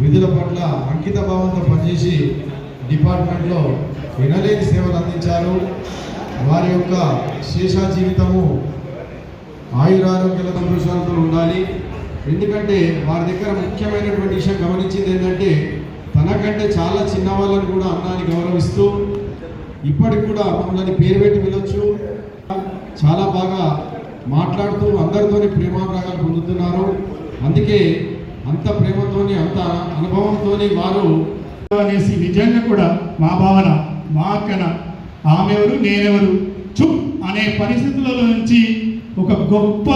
విధుల పట్ల అంకిత భావంతో పనిచేసి డిపార్ట్మెంట్లో వినలేని సేవలు అందించారు. వారి యొక్క శేష జీవితము ఆయురారోగ్యాల సంతోషాలతో ఉండాలి. ఎందుకంటే వారి దగ్గర ముఖ్యమైనటువంటి విషయం గమనించింది ఏంటంటే తనకంటే చాలా చిన్న వాళ్ళని కూడా అన్నాన్ని గౌరవిస్తూ ఇప్పటికి కూడా మమ్మల్ని పేరు పెట్టి వెళ్ళొచ్చు చాలా బాగా మాట్లాడుతూ అందరితోనే ప్రేమానురాగాలు పొందుతున్నారు. అందుకే అంత ప్రేమతోని అంత అనుభవంతోని వారు అనేసి నిజంగా కూడా మా భావన మా అక్కన ఆమెవరు నేనెవరు చుప్ అనే పరిస్థితులలో నుంచి ఒక గొప్ప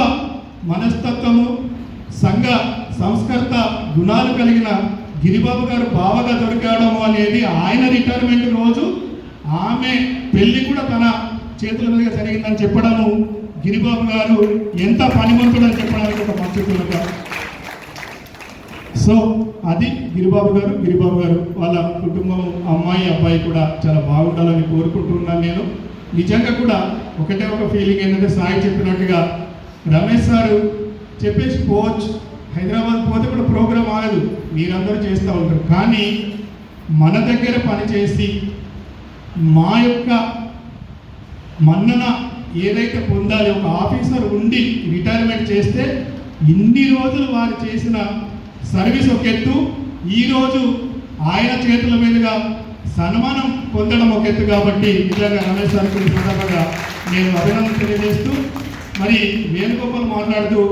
మనస్తత్వము సంఘ సంస్కర్త గుణాలు కలిగిన గిరిబాబు గారు బావగా దొరకడం అనేది ఆయన రిటైర్మెంట్ రోజు ఆమె పెళ్ళి కూడా తన చేతుల మీద జరిగిందని చెప్పడము గిరిబాబు గారు ఎంత పనిమంతుడని చెప్పడానికి ఒక మంచి సో అది గిరిబాబు గారు గిరిబాబు గారు వాళ్ళ కుటుంబం అమ్మాయి అబ్బాయి కూడా చాలా బాగుండాలని కోరుకుంటున్నాను నేను. నిజంగా కూడా ఒకటే ఒక ఫీలింగ్ ఏంటంటే సాయి చెప్పినట్టుగా రమేష్ సారు చెప్పేసి పోవచ్చు. హైదరాబాద్ పోతే కూడా ప్రోగ్రామ్ ఆగదు. మీరందరూ చేస్తూ ఉంటారు. కానీ మన దగ్గర పనిచేసి మా యొక్క మన్నన ఏదైతే పొందాలి ఒక ఆఫీసర్ ఉండి రిటైర్మెంట్ చేస్తే ఇన్ని రోజులు వారు చేసిన సర్వీస్ ఒక ఎత్తు. ఈరోజు ఆయన చేతుల మీదుగా సన్మానం పొందడం ఒక ఎత్తు కాబట్టి నిజంగా రమేష్ సార్ ఈ సందర్భంగా నేను అభినందన తెలియజేస్తూ మరి వేణుగోపాల్ మాట్లాడుతూ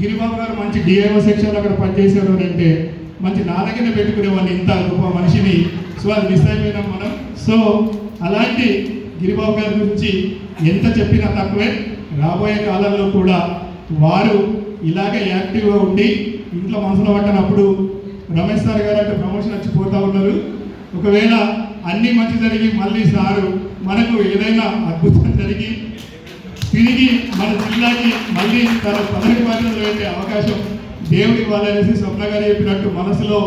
గిరిబాబు గారు మంచి డిఐఓ సెక్షన్లో అక్కడ పనిచేసేవారు అంటే మంచి నా పెట్టుకునే పెట్టుకునేవాడిని ఇంత గొప్ప మనిషిని. సో అది మిస్ అయిపోయినాం మనం. సో అలాంటి గిరిబాబు గారి గురించి ఎంత చెప్పినా తక్కువే. రాబోయే కాలంలో కూడా వారు ఇలాగే యాక్టివ్గా ఉండి ఇంట్లో మనసులో పట్టనప్పుడు రమేష్ సార్ గారు అంటే ప్రమోషన్ వచ్చి పోతూ ఉన్నారు. ఒకవేళ అన్నీ మంచి జరిగి మళ్ళీ సారు మనకు ఏదైనా అద్భుతం జరిగి తిరిగి మన జిల్లాకి మళ్ళీ తన పదవి బాధ్యతలు వెళ్ళే అవకాశం దేవుడి ఇవ్వాలనేసి స్వప్న గారు చెప్పినట్టు మనసులో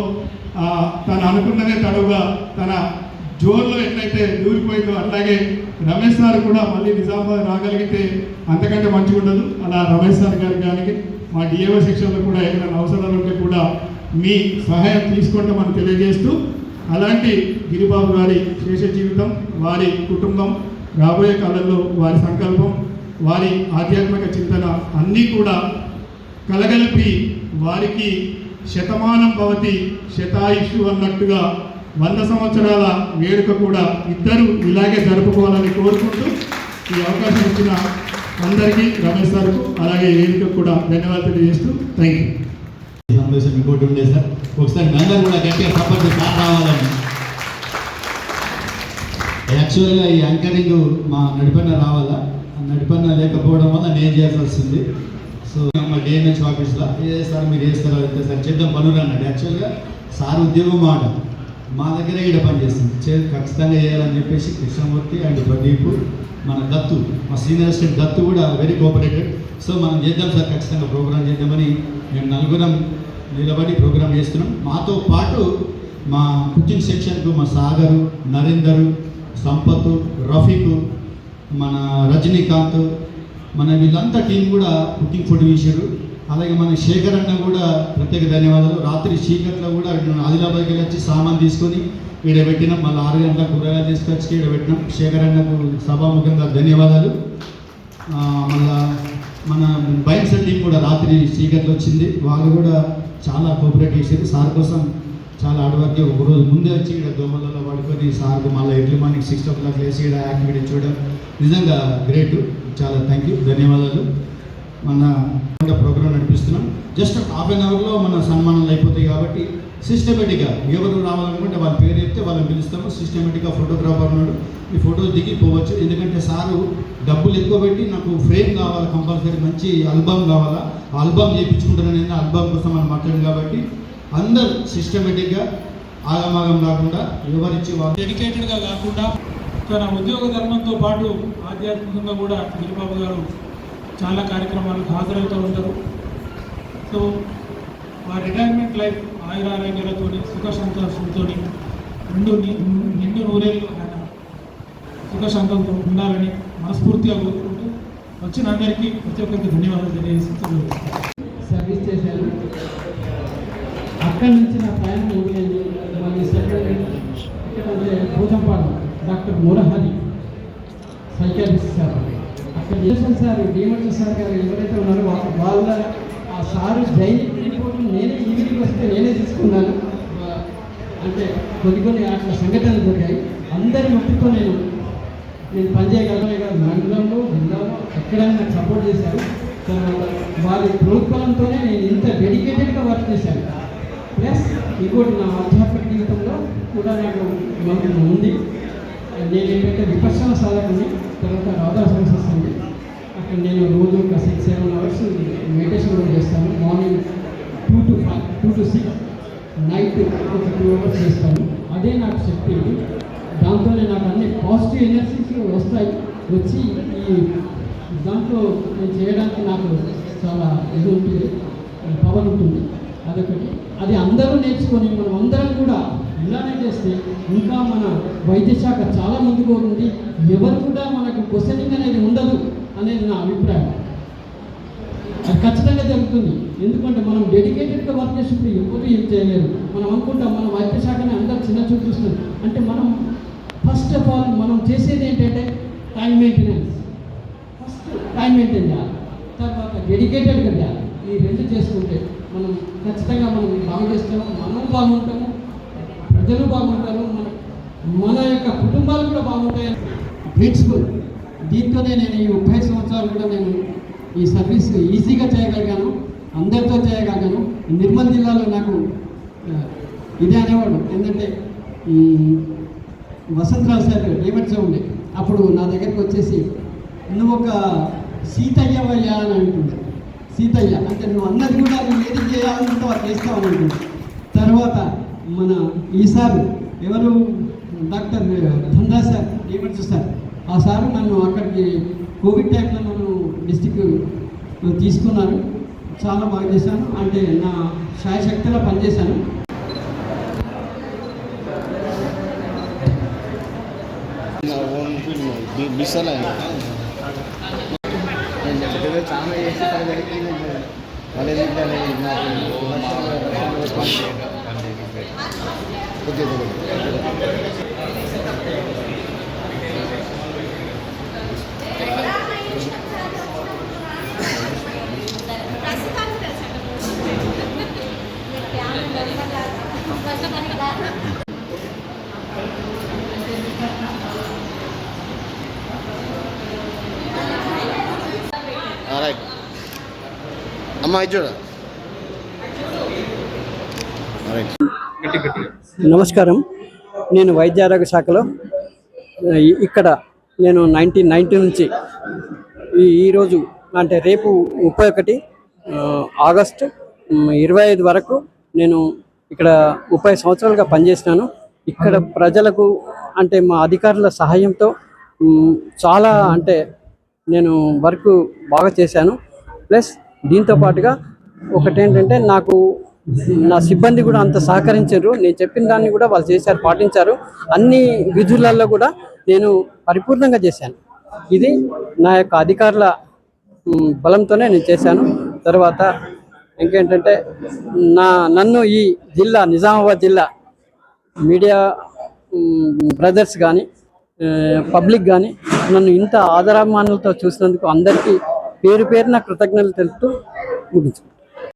తను అనుకున్నదే తడుగా తన జోన్లో ఎట్లయితే దూరిపోయిందో అట్లాగే రమేష్ సార్ కూడా మళ్ళీ నిజామాబాద్ రాగలిగితే అంతకంటే మంచిగా ఉండదు అలా రమేష్ సార్ గారికి కానీ మా డిఏఓ సెక్షన్లో కూడా ఏమైనా అవసరాలు ఉంటే కూడా మీ సహాయం తీసుకుంటామని తెలియజేస్తూ అలాంటి గిరిబాబు గారి శేష జీవితం వారి కుటుంబం రాబోయే కాలంలో వారి సంకల్పం వారి ఆధ్యాత్మిక చింతన అన్నీ కూడా కలగలిపి వారికి శతమానం భవతి శతాయుషు అన్నట్టుగా వంద సంవత్సరాల వేడుక కూడా ఇద్దరు ఇలాగే జరుపుకోవాలని కోరుకుంటూ ఈ అవకాశం ఇచ్చిన అందరికీ రమేష్ సార్ అలాగే వేదికకు కూడా ధన్యవాదాలు తెలియజేస్తూ థ్యాంక్ యూ సంతోషం ఇంకోటి ఉండే సార్. ఒకసారి మీ అందరూ కూడా గట్టిగా సపోర్ట్ సార్ రావాలని. యాక్చువల్గా ఈ యాంకరింగ్ మా నడిపన్న రావాలా? నడిపన్న లేకపోవడం వల్ల నేను చేయాల్సి వస్తుంది సో మా డిఎన్హెచ్ ఆఫీస్లో ఏ సార్ మీరు చేస్తారో అయితే సార్ చేద్దాం పనులు అన్నాడు. యాక్చువల్గా సార్ ఉద్యోగం మాట. మా దగ్గర ఈడ పని చేస్తుంది చే ఖచ్చితంగా చేయాలని చెప్పేసి కృష్ణమూర్తి అండ్ ప్రదీప్ మన దత్తు మా సీనియర్ అసిస్టెంట్ దత్తు కూడా వెరీ కోఆపరేటెడ్ సో మనం చేద్దాం సార్ ఖచ్చితంగా ప్రోగ్రామ్ చేద్దామని మేము నలుగురం నిలబడి ప్రోగ్రామ్ చేస్తున్నాం. మాతో పాటు మా కుకింగ్ సెక్షన్కు మా సాగరు నరేందరు సంపత్ రఫీకు మన రజనీకాంత్ మన వీళ్ళంతా టీం కూడా కుకింగ్ ఫుడ్ వేసారు అలాగే మన శేఖర్ అన్న కూడా ప్రత్యేక ధన్యవాదాలు. రాత్రి చీకట్లో కూడా ఆదిలాబాద్కి వెళ్ళి వచ్చి సామాన్ తీసుకొని ఈడ పెట్టినాం. మళ్ళీ ఆరు గంటల కూరగాయలు తీసుకొచ్చి ఈడ పెట్టినాం. శేఖర్ అన్నకు సభాముఖంగా ధన్యవాదాలు. మళ్ళీ మళ్ళా మన బైక్ సెట్టింగ్ కూడా రాత్రి చీకట్లో వచ్చింది. వాళ్ళు కూడా చాలా కోఆపరేట్ చేశారు. సార్ కోసం చాలా ఆడవారికి ఒక రోజు ముందే వచ్చి ఇక్కడ దోమలలో పడుకొని సార్ మళ్ళీ early morning six o'clock లేచి ఇక్కడ యాక్టివిటీ చూడడం నిజంగా గ్రేట్. చాలా థ్యాంక్ యూ ధన్యవాదాలు. మన ప్రోగ్రామ్ నడిపిస్తున్నాం. జస్ట్ హాఫ్ అన్ అవర్లో మన సన్మానాలు అయిపోతాయి కాబట్టి సిస్టమేటిక్గా ఎవరు రావాలనుకుంటే వాళ్ళ పేరు చెప్తే వాళ్ళని పిలుస్తాము. సిస్టమేటిక్గా ఫోటోగ్రాఫర్ ఉన్నాడు. ఈ ఫోటో దిగి పోవచ్చు. ఎందుకంటే సారు డబ్బులు ఎక్కువ పెట్టి నాకు ఫ్రేమ్ కావాలి కంపల్సరీ మంచి ఆల్బమ్ కావాలా ఆల్బమ్ చేయించుకుంటున్నాను నేను ఆల్బమ్ కోసం మనం మాట్లాడు కాబట్టి అందరు సిస్టమేటిక్గా ఆగమాగం కాకుండా ఎవరిచ్చి వాళ్ళు డెడికేటెడ్గా కాకుండా తన ఉద్యోగ ధర్మంతో పాటు ఆధ్యాత్మికంగా కూడా గిరిబాబు గారు చాలా కార్యక్రమాలకు హాజరవుతూ ఉంటారు. సో ఆ రిటైర్మెంట్ లైఫ్ ఆయురారోగ్యాలతో సుఖ సంతోషంతో నిండు నిండు నూరేళ్ళు ఆయన సుఖ సంతోషంతో ఉండాలని మనస్ఫూర్తిగా కోరుకుంటూ వచ్చిన అందరికీ ప్రతి ఒక్కరికి ధన్యవాదాలు తెలియజేస్తూ సర్వీస్ చేశారు. అక్కడి నుంచి నా ప్రయాణం మొదలైంది. మళ్ళీ సెకండ్ ఇక్కడ అంటే డాక్టర్ మురహరి సైకాలజిస్ట్ సార్ అక్కడ సార్ డీమర్స్ సార్ గారు ఎవరైతే ఉన్నారో వాళ్ళ ఆ సారు జైలు నేనే ఈవినింగ్ వస్తే నేనే తీసుకున్నాను. అంటే కొన్ని కొన్ని అట్లా సంఘటనలు జరిగాయి. అందరి మట్టితో నేను నేను పనిచేయగలనే కాదు మండలంలో జిల్లాలో ఎక్కడైనా నాకు సపోర్ట్ చేశారు. తర్వాత వారి ప్రోత్సాహంతోనే నేను ఇంత డెడికేటెడ్గా వర్క్ చేశాను. ప్లస్ ఇంకోటి నా అధ్యాపక జీవితంలో కూడా నాకు మనకు ఉంది. నేను ఏంటంటే విపక్షణ సాధకుని తర్వాత రాధా సంస్థ ఉంది నేను రోజు ఒక సిక్స్ సెవెన్ అవర్స్ మెడిటేషన్ కూడా చేస్తాను. Morning two to five two to six night ఒక టూ అవర్స్ చేస్తాను. అదే నాకు శక్తి. దాంతోనే నాకు అన్ని పాజిటివ్ ఎనర్జీస్ వస్తాయి. వచ్చి ఈ దాంట్లో నేను చేయడానికి నాకు చాలా ఇది ఉంటుంది. పవర్ ఉంటుంది. అదొకటి. అది అందరూ నేర్చుకొని మనం అందరం కూడా ఇలానే చేస్తే ఇంకా మన వైద్య శాఖ చాలా ముందుకు పోతుంది ఎవరు కూడా మనకు క్వశ్చనింగ్ అనేది ఉండదు. అనేది నా అభిప్రాయం. అది ఖచ్చితంగా జరుగుతుంది. ఎందుకంటే మనం డెడికేటెడ్గా వర్క్ చేసినప్పుడు ఎవరు ఏం చేయలేరు. మనం అనుకుంటాం మన వైద్య శాఖని అందరూ చిన్న చూపిస్తుంది అంటే మనం ఫస్ట్ ఆఫ్ ఆల్ మనం చేసేది ఏంటంటే time maintenance first time maintain చేయాలి. తర్వాత డెడికేటెడ్గా చేయాలి. ఈ రెండు చేసుకుంటే మనం ఖచ్చితంగా మనం బాగు చేస్తాము. మనం బాగుంటాము. ప్రజలు బాగుంటారు. మన మన యొక్క కుటుంబాలు కూడా బాగుంటాయి ప్రిన్సిపల్ దీంతోనే నేను ఈ ముప్పై సంవత్సరాలు కూడా నేను ఈ సర్వీస్ ఈజీగా చేయగలిగాను అందరితో చేయగలిగాను. నిర్మల్ జిల్లాలో నాకు ఇదే అనేవాడు. ఏంటంటే ఈ వసంతరావు సార్ ఏమట్స్ ఉండే అప్పుడు నా దగ్గరికి వచ్చేసి నువ్వు ఒక సీతయ్యవయ్యా అని అంటుండే. సీతయ్య అంటే నువ్వు అన్నది కూడా నువ్వు ఏది చేయాలనుకుంటే అది చేస్తావు అంటుండే. తర్వాత మన ఈసారి ఎవరు? డాక్టర్ ధందా సార్ ఏమట్స్ సార్? ఆ సార్ నన్ను అక్కడికి కోవిడ్ టైంలో నన్ను డిస్టిక్ తీసుకున్నారు. చాలా బాగా చేశాను. అంటే నా శాయశక్తిలో పనిచేశాను. బిసల చాలా చేసి జరిగింది మళ్ళీ నాకు రైట్ చూడ. నమస్కారం. నేను వైద్య ఆరోగ్య శాఖలో ఇక్కడ నేను నైన్టీన్ నైన్టీ నుంచి ఈ ఈరోజు అంటే రేపు ముప్పై ఒకటి ఆగస్టు ఇరవై ఐదు వరకు నేను ఇక్కడ ముప్పై సంవత్సరాలుగా పనిచేసినాను. ఇక్కడ ప్రజలకు అంటే మా అధికారుల సహాయంతో చాలా అంటే నేను వర్క్ బాగా చేశాను. ప్లస్ దీంతో పాటుగా ఒకటేంటంటే నాకు నా సిబ్బంది కూడా అంత సహకరించారు. నేను చెప్పిన దాన్ని కూడా వాళ్ళు చేశారు పాటించారు. అన్ని విధులలో కూడా నేను పరిపూర్ణంగా చేశాను. ఇది నా యొక్క అధికారుల బలంతోనే నేను చేశాను. తర్వాత ఇంకేంటంటే నా నన్ను ఈ జిల్లా నిజామాబాద్ జిల్లా మీడియా బ్రదర్స్ కానీ పబ్లిక్ కానీ నన్ను ఇంత ఆదరాభిమానులతో చూసినందుకు అందరికీ పేరు పేరున కృతజ్ఞతలు తెలుపుతూ ముగించుకుంటాను